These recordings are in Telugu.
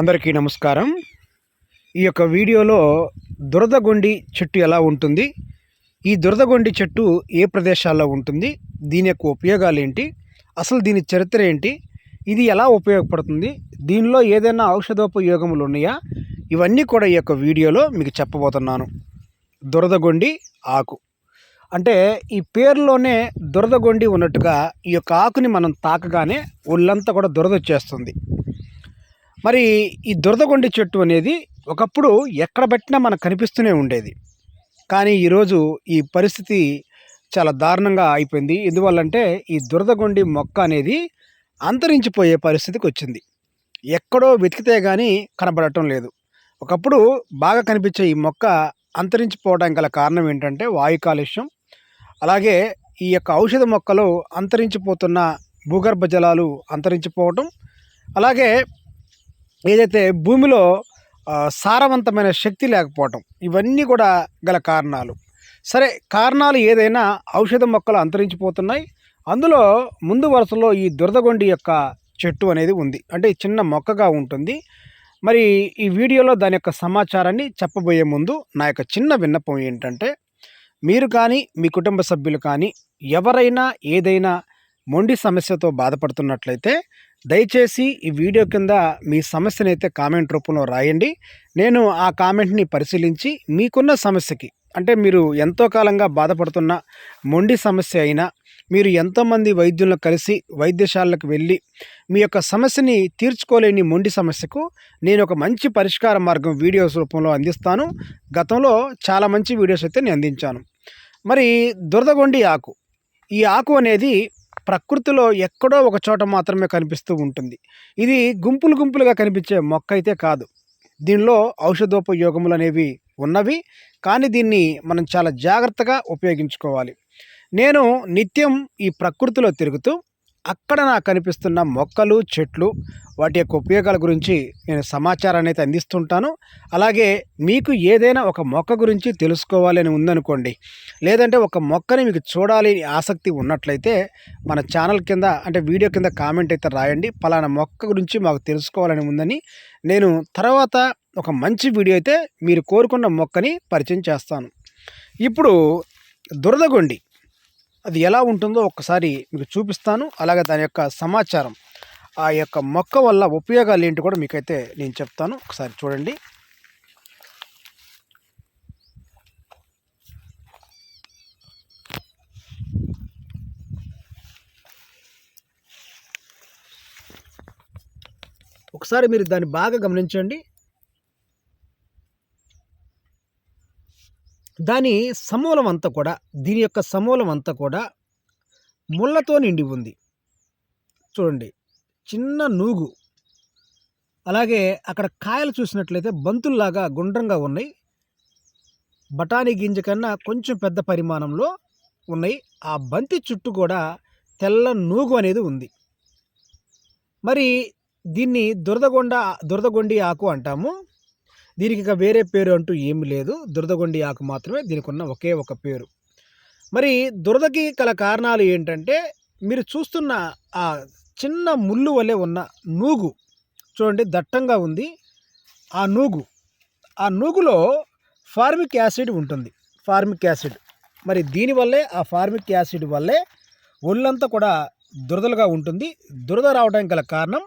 అందరికీ నమస్కారం. ఈ యొక్క వీడియోలో దురదగొండి చెట్టు ఎలా ఉంటుంది? ఈ దురదగొండి చెట్టు ఏ ప్రదేశాల్లో ఉంటుంది? దీని యొక్క ఉపయోగాలు ఏంటి? అసలు దీని చరిత్ర ఏంటి? ఇది ఎలా ఉపయోగపడుతుంది? దీనిలో ఏదైనా ఔషధోపయోగములు ఉన్నాయా? ఇవన్నీ కూడా ఈ యొక్క వీడియోలో మీకు చెప్పబోతున్నాను. దురదగొండి ఆకు. అంటే ఈ పేరులోనే దురదగొండి ఉన్నట్టుగా ఈ యొక్క ఆకుని మనం తాకగానే ఒళ్ళంతా కూడా దురద వచ్చేస్తుంది. మరి ఈ దురదగొండి చెట్టు అనేది ఒకప్పుడు ఎక్కడ పెట్టినా మనకు కనిపిస్తూనే ఉండేది. కానీ ఈరోజు ఈ పరిస్థితి చాలా దారుణంగా అయిపోయింది. ఎందువల్లంటే ఈ దురదగొండి మొక్క అనేది అంతరించిపోయే పరిస్థితికి వచ్చింది. ఎక్కడో వెతికితే కానీ కనబడటం లేదు. ఒకప్పుడు బాగా కనిపించే ఈ మొక్క అంతరించిపోవడానికి గల కారణం ఏంటంటే వాయు కాలుష్యం. అలాగే ఈ యొక్క ఔషధ మొక్కలు అంతరించిపోతున్న భూగర్భ జలాలు అంతరించిపోవటం. అలాగే ఏదైతే భూమిలో సారవంతమైన శక్తి లేకపోవటం ఇవన్నీ కూడా గల కారణాలు. సరే కారణాలు ఏదైనా ఔషధ మొక్కలు అంతరించిపోతున్నాయి. అందులో ముందు వరుసలో ఈ దురదగొండి యొక్క చెట్టు అనేది ఉంది. అంటే చిన్న మొక్కగా ఉంటుంది. మరి ఈ వీడియోలో దాని యొక్క సమాచారాన్ని చెప్పబోయే ముందు నా యొక్క చిన్న విన్నపం ఏంటంటే మీరు కానీ మీ కుటుంబ సభ్యులు కానీ ఎవరైనా ఏదైనా మొండి సమస్యతో బాధపడుతున్నట్లయితే దయచేసి ఈ వీడియో కింద మీ సమస్యను అయితే కామెంట్ రూపంలో రాయండి. నేను ఆ కామెంట్ని పరిశీలించి మీకున్న సమస్యకి అంటే మీరు ఎంతో కాలంగా బాధపడుతున్న మొండి సమస్య అయినా మీరు ఎంతోమంది వైద్యులను కలిసి వైద్యశాలకు వెళ్ళి మీ యొక్క సమస్యని తీర్చుకోలేని మొండి సమస్యకు నేను ఒక మంచి పరిష్కార మార్గం వీడియోస్ రూపంలో అందిస్తాను. గతంలో చాలా మంచి వీడియోస్ అయితే నేను అందించాను. మరి దురదగొండి ఆకు. ఈ ఆకు అనేది ప్రకృతిలో ఎక్కడో ఒక చోట మాత్రమే కనిపిస్తూ ఉంటుంది. ఇది గుంపులు గుంపులుగా కనిపించే మొక్క అయితే కాదు. దీనిలో ఔషధోపయోగములు అనేవి ఉన్నవి కానీ దీన్ని మనం చాలా జాగ్రత్తగా ఉపయోగించుకోవాలి. నేను నిత్యం ఈ ప్రకృతిలో తిరుగుతూ అక్కడ నాకు కనిపిస్తున్న మొక్కలు చెట్లు వాటి యొక్క ఉపయోగాల గురించి నేను సమాచారాన్ని అయితే అందిస్తుంటాను. అలాగే మీకు ఏదైనా ఒక మొక్క గురించి తెలుసుకోవాలని ఉందనుకోండి లేదంటే ఒక మొక్కని మీకు చూడాలి ఆసక్తి ఉన్నట్లయితే మన ఛానల్ కింద అంటే వీడియో కింద కామెంట్ అయితే రాయండి. పలానా మొక్క గురించి మాకు తెలుసుకోవాలని ఉందని నేను తర్వాత ఒక మంచి వీడియో అయితే మీరు కోరుకున్న మొక్కని పరిచయం చేస్తాను. ఇప్పుడు దురదగొండి అది ఎలా ఉంటుందో ఒక్కసారి మీకు చూపిస్తాను. అలాగే దాని యొక్క సమాచారం ఆ యొక్క మొక్క వల్ల ఉపయోగాలు ఏంటి కూడా మీకైతే నేను చెప్తాను. ఒకసారి చూడండి. ఒకసారి మీరు దాన్ని బాగా గమనించండి. దాని సమూలం అంతా కూడా దీని యొక్క సమూలం అంతా కూడా ముళ్ళతో నిండి ఉంది. చూడండి చిన్న నూగు. అలాగే అక్కడ కాయలు చూసినట్లయితే బంతుల్లాగా గుండ్రంగా ఉన్నాయి. బఠానీ గింజ కన్నా కొంచెం పెద్ద పరిమాణంలో ఉన్నాయి. ఆ బంతి చుట్టూ కూడా తెల్ల నూగు అనేది ఉంది. మరి దీన్ని దురదగొండ దురదగొండి ఆకు అంటాము. దీనికి ఇక వేరే పేరు అంటూ ఏమి లేదు. దురదగొండి ఆకు మాత్రమే దీనికి ఉన్న ఒకే ఒక పేరు. మరి దురదకి గల కారణాలు ఏంటంటే మీరు చూస్తున్న ఆ చిన్న ముళ్ళు వలె ఉన్న నూగు చూడండి దట్టంగా ఉంది. ఆ నూగు ఆ నూగులో ఫార్మిక్ యాసిడ్ ఉంటుంది. Formic acid. మరి దీనివల్లే ఆ ఫార్మిక్ యాసిడ్ వల్లే ఒళ్ళంతా కూడా దురదలుగా ఉంటుంది. దురద రావడానికి గల కారణం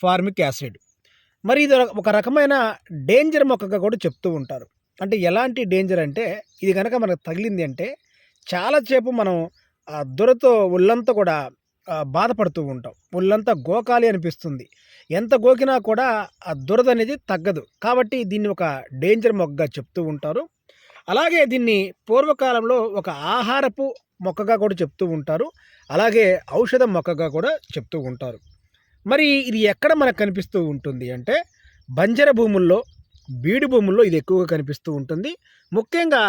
ఫార్మిక్ యాసిడ్. మరి ఇది ఒక రకమైన డేంజర్ మొక్కగా కూడా చెప్తూ ఉంటారు. అంటే ఎలాంటి డేంజర్ అంటే ఇది కనుక మనకు తగిలింది అంటే చాలాసేపు మనం ఆ దురతో ఒళ్ళంతా కూడా బాధపడుతూ ఉంటాం. ఒళ్ళంతా గోకాలి అనిపిస్తుంది. ఎంత గోకినా కూడా ఆ దురద అనేది తగ్గదు. కాబట్టి దీన్ని ఒక డేంజర్ మొక్కగా చెప్తూ ఉంటారు. అలాగే దీన్ని పూర్వకాలంలో ఒక ఆహారపు మొక్కగా కూడా చెప్తూ ఉంటారు. అలాగే ఔషధ మొక్కగా కూడా చెప్తూ ఉంటారు. మరి ఇది ఎక్కడ మనకు కనిపిస్తూ ఉంటుంది అంటే బంజర భూముల్లో బీడు భూముల్లో ఇది ఎక్కువగా కనిపిస్తూ ఉంటుంది. ముఖ్యంగా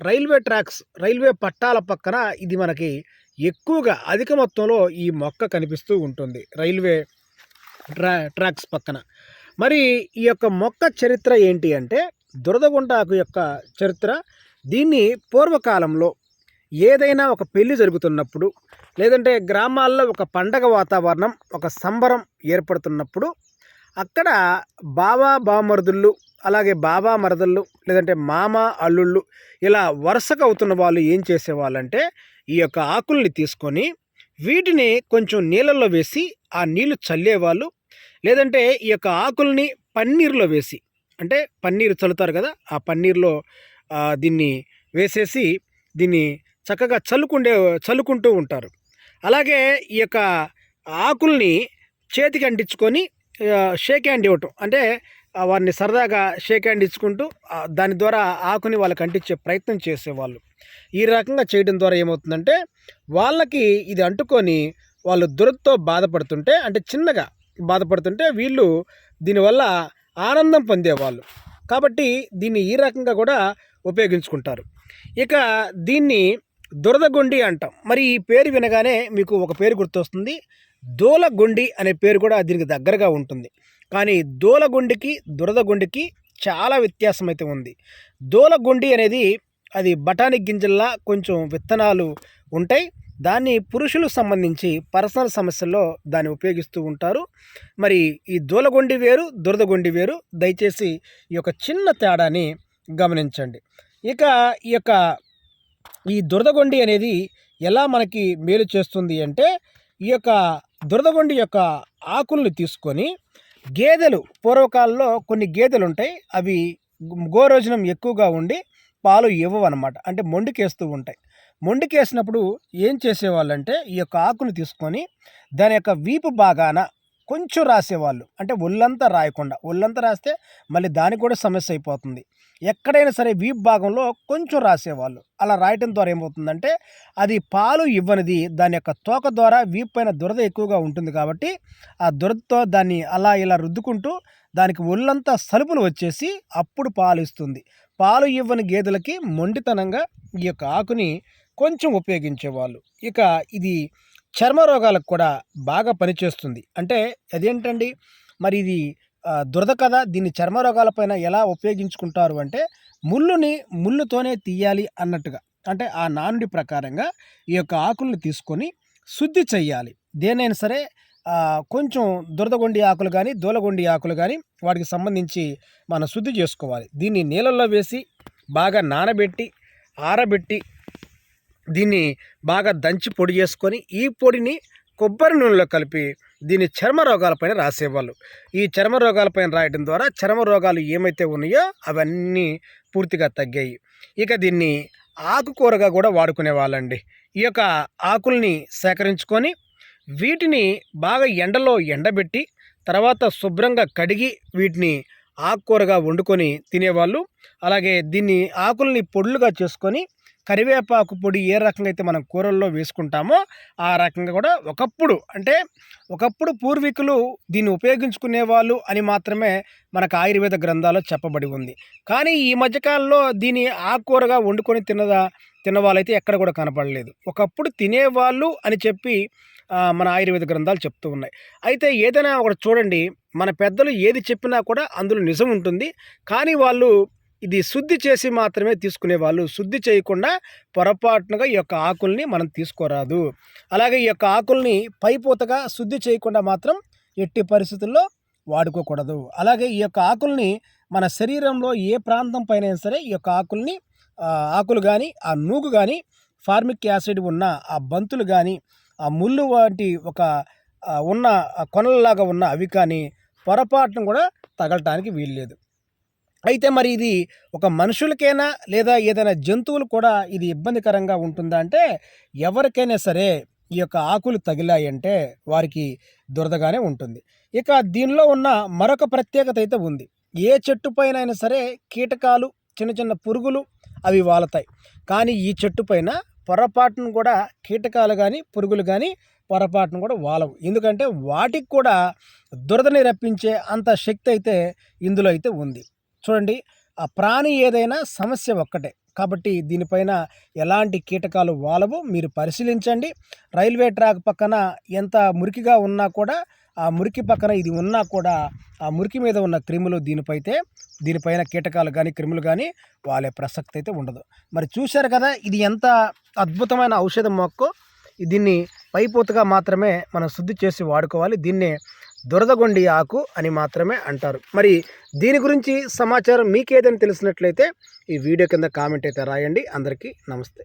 రైల్వే ట్రాక్స్ రైల్వే పట్టాల పక్కన ఇది మనకి ఎక్కువగా అధిక మొత్తంలో ఈ మొక్క కనిపిస్తూ ఉంటుంది రైల్వే ట్రా ట్రాక్స్ పక్కన. మరి ఈ యొక్క మొక్క చరిత్ర ఏంటి అంటే దురదగుండాకు యొక్క చరిత్ర దీన్ని పూర్వకాలంలో ఏదైనా ఒక పెళ్ళి జరుగుతున్నప్పుడు లేదంటే గ్రామాల్లో ఒక పండగ వాతావరణం ఒక సంబరం ఏర్పడుతున్నప్పుడు అక్కడ బావా బామరుదుళ్ళు అలాగే బాబా మరదళ్ళు లేదంటే మామ అల్లుళ్ళు ఇలా వరుసగా అవుతున్న వాళ్ళు ఏం చేసేవాళ్ళంటే ఈ యొక్క ఆకుల్ని తీసుకొని వీటిని కొంచెం నీళ్ళల్లో వేసి ఆ నీళ్ళు చల్లేవాళ్ళు. లేదంటే ఈ యొక్క ఆకుల్ని పన్నీరులో వేసి అంటే పన్నీరు చల్లుతారు కదా ఆ పన్నీర్లో దీన్ని వేసేసి దీన్ని చక్కగా చల్లుకుండే చల్లుకుంటూ ఉంటారు. అలాగే ఈ యొక్క ఆకుల్ని చేతికి అంటించుకొని షేక్ హ్యాండ్ ఇవ్వటం. అంటే వారిని సరదాగా షేక్ హ్యాండ్ ఇచ్చుకుంటూ దాని ద్వారా ఆకుని వాళ్ళకి అంటించే ప్రయత్నం చేసేవాళ్ళు. ఈ రకంగా చేయడం ద్వారా ఏమవుతుందంటే వాళ్ళకి ఇది అంటుకొని వాళ్ళు దురదతో బాధపడుతుంటే అంటే చిన్నగా బాధపడుతుంటే వీళ్ళు దీనివల్ల ఆనందం పొందేవాళ్ళు. కాబట్టి దీన్ని ఈ రకంగా కూడా ఉపయోగించుకుంటారు. ఇక దీన్ని దురదగొండి అంటాం. మరి ఈ పేరు వినగానే మీకు ఒక పేరు గుర్తొస్తుంది. దూలగొండి అనే పేరు కూడా దీనికి దగ్గరగా ఉంటుంది. కానీ దూలగొండికి దురదగొండికి చాలా వ్యత్యాసం అయితే ఉంది. దూలగొండి అనేది అది బఠానీ గింజల్లా కొంచెం విత్తనాలు ఉంటాయి. దాన్ని పురుషులు సంబంధించి పర్సనల్ సమస్యల్లో దాన్ని ఉపయోగిస్తూ ఉంటారు. మరి ఈ దూలగొండి వేరు దురదగొండి వేరు. దయచేసి ఈ యొక్క చిన్న తేడాని గమనించండి. ఇక ఈ యొక్క ఈ దురదగొండి అనేది ఎలా మనకి మేలు చేస్తుంది అంటే ఈ యొక్క దురదగొండి యొక్క ఆకుల్ని తీసుకొని గేదెలు పూర్వకాలంలో కొన్ని గేదెలు ఉంటాయి అవి గోరోజనం ఎక్కువగా ఉండి పాలు ఇవ్వవు అనమాట అంటే మొండికేస్తూ ఉంటాయి. మొండికేసినప్పుడు ఏం చేసేవాళ్ళంటే ఈ యొక్క ఆకును తీసుకొని దాని యొక్క వీపు భాగాన కొంచెం రాసేవాళ్ళు. అంటే ఒళ్ళంతా రాయకుండా. ఒళ్ళంతా రాస్తే మళ్ళీ దానికి కూడా సమస్య అయిపోతుంది. ఎక్కడైనా సరే వీప్ భాగంలో కొంచెం రాసేవాళ్ళు. అలా రాయటం ద్వారా ఏమవుతుందంటే అది పాలు ఇవ్వనిది దాని యొక్క తోక ద్వారా వీప్ పైన దురద ఎక్కువగా ఉంటుంది కాబట్టి ఆ దురదతో దాన్ని అలా ఇలా రుద్దుకుంటూ దానికి ఒళ్ళంతా సలుపులు వచ్చేసి అప్పుడు పాలు ఇస్తుంది. పాలు ఇవ్వని గేదెలకి మొండితనంగా ఈ యొక్క ఆకుని కొంచెం ఉపయోగించేవాళ్ళు. ఇక ఇది చర్మ రోగాలకు కూడా బాగా పనిచేస్తుంది. అంటే అదేంటండి? మరి ఇది దురద కదా! దీన్ని చర్మ రోగాలపైన ఎలా ఉపయోగించుకుంటారు అంటే ముళ్ళుని ముళ్ళుతోనే తీయాలి అన్నట్టుగా. అంటే ఆ నానుడి ప్రకారంగా ఈ యొక్క ఆకులను తీసుకొని శుద్ధి చెయ్యాలి. దేనైనా సరే కొంచెం దురదగొండి ఆకులు కానీ దూలగొండి ఆకులు కానీ వాటికి సంబంధించి మనం శుద్ధి చేసుకోవాలి. దీన్ని నీళ్ళల్లో వేసి బాగా నానబెట్టి ఆరబెట్టి దీన్ని బాగా దంచి పొడి చేసుకొని ఈ పొడిని కొబ్బరి నూనెలో కలిపి దీన్ని చర్మ రోగాలపైన రాసేవాళ్ళు. ఈ చర్మ రోగాలపైన రాయడం ద్వారా చర్మ రోగాలు ఏమైతే ఉన్నాయో అవన్నీ పూర్తిగా తగ్గాయి. ఇక దీన్ని ఆకుకూరగా కూడా వాడుకునే వాళ్ళండి. ఈ యొక్క ఆకుల్ని సేకరించుకొని వీటిని బాగా ఎండలో ఎండబెట్టి తర్వాత శుభ్రంగా కడిగి వీటిని ఆకుకూరగా వండుకొని తినేవాళ్ళు. అలాగే దీన్ని ఆకుల్ని పొడులుగా చేసుకొని కరివేపాకు పొడి ఏ రకంగా అయితే మనం కూరల్లో వేసుకుంటామో ఆ రకంగా కూడా ఒకప్పుడు అంటే ఒకప్పుడు పూర్వీకులు దీన్ని ఉపయోగించుకునే వాళ్ళు అని మాత్రమే మనకు ఆయుర్వేద గ్రంథాల్లో చెప్పబడి ఉంది. కానీ ఈ మధ్యకాలంలో దీన్ని ఆకుకూరగా వండుకొని తినదా తినవాళ్ళైతే ఎక్కడ కూడా కనపడలేదు. ఒకప్పుడు తినేవాళ్ళు అని చెప్పి మన ఆయుర్వేద గ్రంథాలు చెప్తూ ఉన్నాయి. అయితే ఏదైనా ఒకటి చూడండి మన పెద్దలు ఏది చెప్పినా కూడా అందులో నిజం ఉంటుంది. కానీ వాళ్ళు ఇది శుద్ధి చేసి మాత్రమే తీసుకునే వాళ్ళు. శుద్ధి చేయకుండా పొరపాటునగా ఈ యొక్క ఆకుల్ని మనం తీసుకోరాదు. అలాగే ఈ యొక్క ఆకుల్ని పైపోతగా శుద్ధి చేయకుండా మాత్రం ఎట్టి పరిస్థితుల్లో వాడుకోకూడదు. అలాగే ఈ యొక్క ఆకుల్ని మన శరీరంలో ఏ ప్రాంతం పైన సరే ఈ యొక్క ఆకుల్ని ఆకులు కానీ ఆ నూగు కానీ ఫార్మిక్ యాసిడ్ ఉన్న ఆ బంతులు కానీ ఆ ముళ్ళు వంటి ఒక ఉన్న కొనలలాగా ఉన్న అవి కానీ పొరపాటును కూడా తగలటానికి వీల్లేదు. అయితే మరి ఇది ఒక మనుషులకైనా లేదా ఏదైనా జంతువులు కూడా ఇది ఇబ్బందికరంగా ఉంటుందా అంటే ఎవరికైనా సరే ఈ యొక్క ఆకులు తగిలాయంటే వారికి దురదగానే ఉంటుంది. ఇక దీనిలో ఉన్న మరొక ప్రత్యేకత అయితే ఉంది. ఏ చెట్టు పైన అయినా సరే కీటకాలు చిన్న చిన్న పురుగులు అవి వాలతాయి. కానీ ఈ చెట్టు పైన పొరపాటును కూడా కీటకాలు కానీ పురుగులు కానీ పొరపాటును కూడా వాలవు. ఎందుకంటే వాటికి కూడా దురదని రప్పించే అంత శక్తి అయితే ఇందులో అయితే ఉంది. చూడండి ఆ ప్రాణి ఏదైనా సమస్య ఒక్కటే. కాబట్టి దీనిపైన ఎలాంటి కీటకాలు వాలవు మీరు పరిశీలించండి. రైల్వే ట్రాక్ పక్కన ఎంత మురికిగా ఉన్నా కూడా ఆ మురికి పక్కన ఇది ఉన్నా కూడా ఆ మురికి మీద ఉన్న క్రిములు దీనిపైతే దీనిపైన కీటకాలు కానీ క్రిములు కానీ వాలే ప్రసక్తి అయితే ఉండదు. మరి చూశారు కదా ఇది ఎంత అద్భుతమైన ఔషధ మొక్క దీన్ని పైపోతుగా మాత్రమే మనం శుద్ధి చేసి వాడుకోవాలి. దీన్నే దురదగొండి ఆకు అని మాత్రమే అంటారు. మరి దీని గురించి సమాచారం మీకేదని తెలిసినట్లయితే ఈ వీడియో కింద కామెంట్ అయితే రాయండి. అందరికీ నమస్తే.